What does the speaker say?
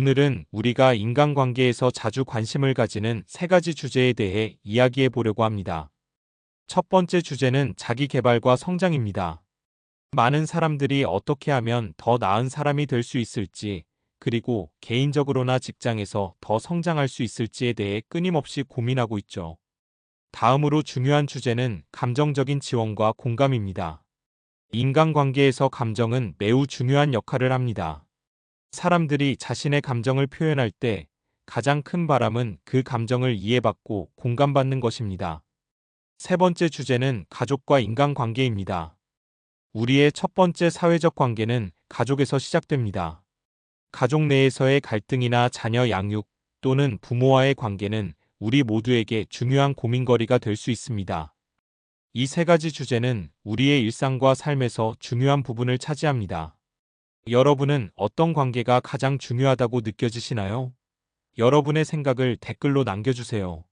오늘은 우리가 인간관계에서 자주 관심을 가지는 세 가지 주제에 대해 이야기해 보려고 합니다. 첫 번째 주제는 자기 개발과 성장입니다. 많은 사람들이 어떻게 하면 더 나은 사람이 될 수 있을지, 그리고 개인적으로나 직장에서 더 성장할 수 있을지에 대해 끊임없이 고민하고 있죠. 다음으로 중요한 주제는 감정적인 지원과 공감입니다. 인간관계에서 감정은 매우 중요한 역할을 합니다. 사람들이 자신의 감정을 표현할 때 가장 큰 바람은 그 감정을 이해받고 공감받는 것입니다. 세 번째 주제는 가족과 인간관계입니다. 우리의 첫 번째 사회적 관계는 가족에서 시작됩니다. 가족 내에서의 갈등이나 자녀 양육 또는 부모와의 관계는 우리 모두에게 중요한 고민거리가 될 수 있습니다. 이 세 가지 주제는 우리의 일상과 삶에서 중요한 부분을 차지합니다. 여러분은 어떤 관계가 가장 중요하다고 느껴지시나요? 여러분의 생각을 댓글로 남겨주세요.